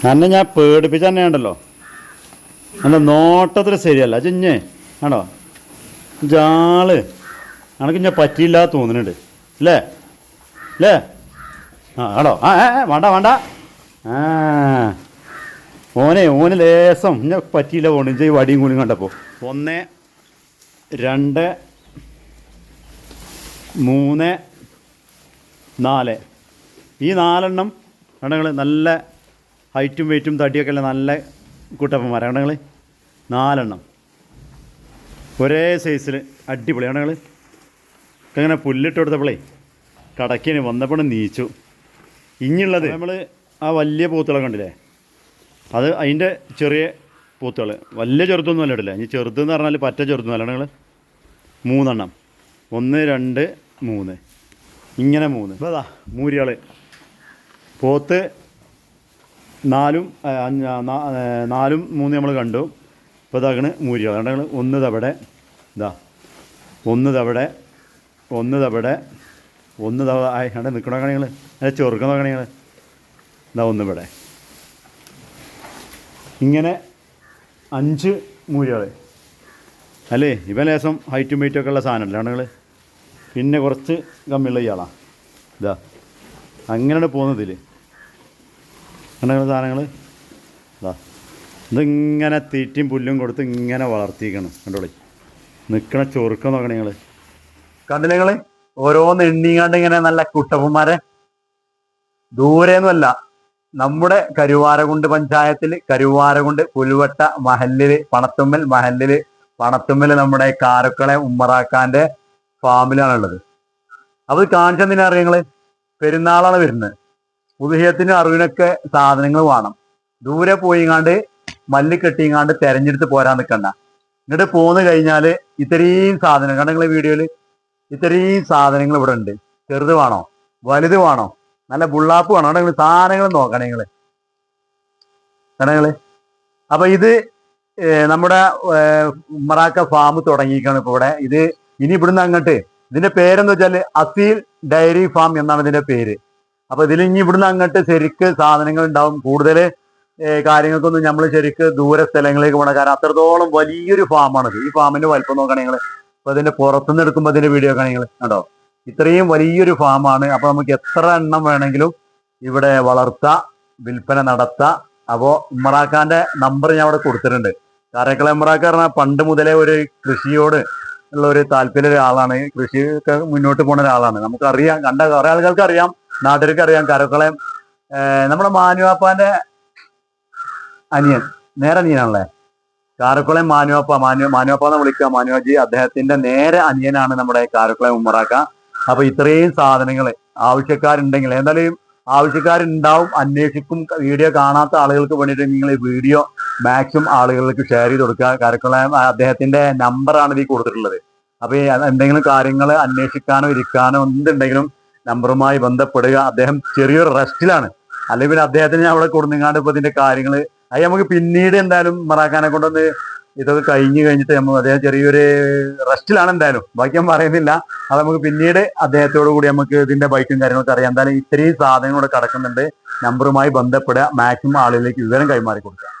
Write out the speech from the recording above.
അന്നെ ഞാൻ പേടിപ്പിച്ച തന്നെ ഉണ്ടല്ലോ അല്ല നോട്ടത്തിൽ ശരിയല്ല. ചിഞ്ഞേ ആണോ ജാൾ അനക്ക് ഞാൻ പറ്റിയില്ല തോന്നുന്നുണ്ട് അല്ലേ അല്ലേ ആ ആടോ ആ വേണ്ട വേണ്ട. ആ. ഓനെ ഓന് ലേസം ഞാൻ പറ്റിയില്ല പോണു ഈ വടിയും കൂടി കണ്ടപ്പോൾ ഒന്ന് രണ്ട് മൂന്ന് നാല്. ഈ നാലെണ്ണം കണ്ടങ്ങൾ നല്ല ഹൈറ്റും വെയിറ്റും തടിയൊക്കെ ഉള്ള നല്ല കൂട്ടപ്പന്മാരാണ് കണ്ടങ്ങൾ നാലെണ്ണം. ഒരേ സൈസിൽ അടിപൊളിയാണ് ഞങ്ങൾ അങ്ങനെ പുല്ലിട്ട് കൊടുത്തപ്പോളേ കടക്കിന് വന്നപ്പോൾ നീച്ചു. ഇനിയുള്ളത് നമ്മൾ ആ വലിയ പൂത്തുകളെ കണ്ടില്ലേ? അത് അതിന്റെ ചെറിയ പൂത്തുകൾ വലിയ ചെറുതൊന്നും അല്ല ഇടില്ല ഇനി ചെറുതെന്ന് പറഞ്ഞാൽ പറ്റ ചെറുതൊന്നും അല്ല. നിങ്ങൾ മൂന്നെണ്ണം. ഒന്ന് രണ്ട് മൂന്ന്. ഇങ്ങനെ മൂന്ന്. അതാ മൂരികൾ പോത്ത് നാലും നാലും മൂന്ന് നമ്മൾ കണ്ടു. ഇപ്പോൾ ഇതാകണ് മൂരിയാൾ കണ്ടങ്ങൾ ഒന്ന് തവിടെ ഇതാ. ഒന്ന് തവിടെ ഒന്ന് തവിടെ ഒന്ന് തവ അവിടെ നിൽക്കണ കണികൾ അല്ല ചെറുക്കണ കണികൾ ഇതാ ഒന്ന് ഇവിടെ. ഇങ്ങനെ അഞ്ച് മൂരികൾ അല്ലേ? ഇവ ലേശം ഹൈറ്റും വെയിറ്റും ഒക്കെ ഉള്ള സാധനമല്ലേ ആണുങ്ങൾ പിന്നെ കുറച്ച് കമ്മിയുള്ള ഇയാളാണ് ഇതാ. അങ്ങനെയാണ് പോകുന്നതിൽ അങ്ങനെ സാധനങ്ങൾ ഇതാ ഇതിങ്ങനെ തീറ്റയും പുല്ലും കൊടുത്ത് ഇങ്ങനെ വളർത്തിക്കണം കണ്ടോളി? നിൽക്കണ ചൊറുക്കം നോക്കണേ നിങ്ങൾ കണ്ടില്ല നിങ്ങൾ ഓരോന്ന് എണ്ണിങ്ങാണ്ട് ഇങ്ങനെ നല്ല കുട്ടപ്പന്മാരെ. ദൂരെയൊന്നുമല്ല. നമ്മുടെ കരുവാരകുണ്ട് പഞ്ചായത്തിൽ കരുവാരകുണ്ട് പുൽവട്ട മഹല്ലിൽ പണത്തുമ്മൽ മഹല്ലിൽ പണത്തുമ്മൽ നമ്മുടെ കാരക്കളെ ഉമ്മറാക്കാന്റെ ഫാമിലാണുള്ളത്. അത് കാണിച്ചെന്തിനാ അറിയങ്ങൾ പെരുന്നാളാണ് വരുന്നത്. ഉദയത്തിന് അറിവിനൊക്കെ സാധനങ്ങൾ വേണം. ദൂരെ പോയിങ്ങാണ്ട് മല്ലി കെട്ടിങ്ങാണ്ട് തെരഞ്ഞെടുത്ത് പോരാൻ നിൽക്കണ്ട എന്നിട്ട് പോന്ന് കഴിഞ്ഞാൽ ഇത്രയും സാധനം കണ്ടെങ്കിൽ വീഡിയോയിൽ ഇത്രയും സാധനങ്ങൾ ഇവിടെ ഉണ്ട്. ചെറുത് വേണോ? വലുത് വേണോ? നല്ല ബുള്ളാപ്പ് വേണോ? നിങ്ങൾ സാധനങ്ങൾ നോക്കണേ നിങ്ങൾ. കണ്ടെങ്കിൽ അപ്പൊ ഇത് നമ്മുടെ മറാക്ക ഫാം തുടങ്ങിയിരിക്കുകയാണ് ഇപ്പൊ ഇവിടെ. ഇത് ഇനി ഇവിടുന്ന് അങ്ങോട്ട് ഇതിന്റെ പേരെന്ന് വെച്ചാൽ അസീൽ ഡയറി ഫാം എന്നാണ് ഇതിന്റെ പേര്. അപ്പൊ ഇതിൽ ഇനി ഇവിടുന്ന് അങ്ങോട്ട് ശരിക്ക് സാധനങ്ങൾ ഉണ്ടാവും. കൂടുതൽ കാര്യങ്ങൾക്കൊന്നും നമ്മൾ ശരിക്ക് ദൂര സ്ഥലങ്ങളിലേക്ക് പോകണം കാരണം അത്രത്തോളം വലിയൊരു ഫാമാണത് ഈ ഫാമിന്റെ വലിപ്പം നോക്കണെങ്കിൽ അപ്പൊ ഇതിന്റെ പുറത്തുനിന്ന് എടുക്കുമ്പോൾ ഇതിന്റെ വീഡിയോ ഒക്കെ നിങ്ങൾ കണ്ടോ? ഇത്രയും വലിയൊരു ഫാമാണ് അപ്പൊ നമുക്ക് എത്ര എണ്ണം വേണമെങ്കിലും ഇവിടെ വളർത്താം വിൽപ്പന നടത്താം. അപ്പോ ഇമ്രാഖാന്റെ നമ്പർ ഞാൻ അവിടെ കൊടുത്തിട്ടുണ്ട്. കാരക്കള ഇമ്രാഖ് പറഞ്ഞാൽ പണ്ട് മുതലേ ഒരു കൃഷിയോട് ഉള്ള ഒരു താല്പര്യ ഒരാളാണ്. കൃഷി മുന്നോട്ട് പോണ ഒരാളാണ്. നമുക്കറിയാം കണ്ട കുറെ ആൾക്കാർക്ക് അറിയാം. നാട്ടുകാർക്ക് അറിയാം കരക്കളയം നമ്മുടെ മാനുവാപ്പാന്റെ അനിയൻ നേരെ അനിയനാണല്ലേ? കാരക്കുളം മാനുവാപ്പ മാനു മാനുവാപ്പ എന്ന് വിളിക്കുക മാനുവാജി അദ്ദേഹത്തിന്റെ നേരെ അനിയനാണ് നമ്മുടെ കാരക്കുളം ഉമ്മറാക്ക. അപ്പൊ ഇത്രയും സാധനങ്ങൾ ആവശ്യക്കാരുണ്ടെങ്കിൽ എന്തായാലും ആവശ്യക്കാരുണ്ടാവും അന്വേഷിക്കും വീഡിയോ കാണാത്ത ആളുകൾക്ക് വേണ്ടിയിട്ട് നിങ്ങൾ ഈ വീഡിയോ മാക്സിമം ആളുകൾക്ക് ഷെയർ ചെയ്ത് കൊടുക്കുക. കാരക്കുളം അദ്ദേഹത്തിന്റെ നമ്പറാണ് ഇതിൽ കൊടുത്തിട്ടുള്ളത്. അപ്പൊ എന്തെങ്കിലും കാര്യങ്ങൾ അന്വേഷിക്കാനോ ഇരിക്കാനോ എന്തുണ്ടെങ്കിലും നമ്പറുമായി ബന്ധപ്പെടുക. അദ്ദേഹം ചെറിയൊരു റെസ്റ്റിലാണ്. അല്ലെങ്കിൽ പിന്നെ അദ്ദേഹത്തിന് ഞാൻ അവിടെ കൊടുങ്ങാണ്ട് ഇപ്പൊ ഇതിന്റെ കാര്യങ്ങൾ അത് നമുക്ക് പിന്നീട് എന്തായാലും മറാക്കാനെ കൊണ്ടൊന്ന് ഇതൊക്കെ കഴിഞ്ഞ് കഴിഞ്ഞിട്ട് നമ്മൾ അദ്ദേഹം ചെറിയൊരു റെസ്റ്റിലാണ് എന്തായാലും. ബാക്കി ഞാൻ പറയുന്നില്ല. അത് നമുക്ക് പിന്നീട് അദ്ദേഹത്തോടു കൂടി നമുക്ക് ഇതിന്റെ ബൈക്കും കാര്യങ്ങളൊക്കെ അറിയാം. എന്തായാലും ഇത്രയും സാധനങ്ങളോട് കടക്കുന്നുണ്ട്. നമ്പറുമായി ബന്ധപ്പെടുക. മാക്സിമം ആളുകളിലേക്ക് വിവരം കൈമാറി കൊടുക്കുക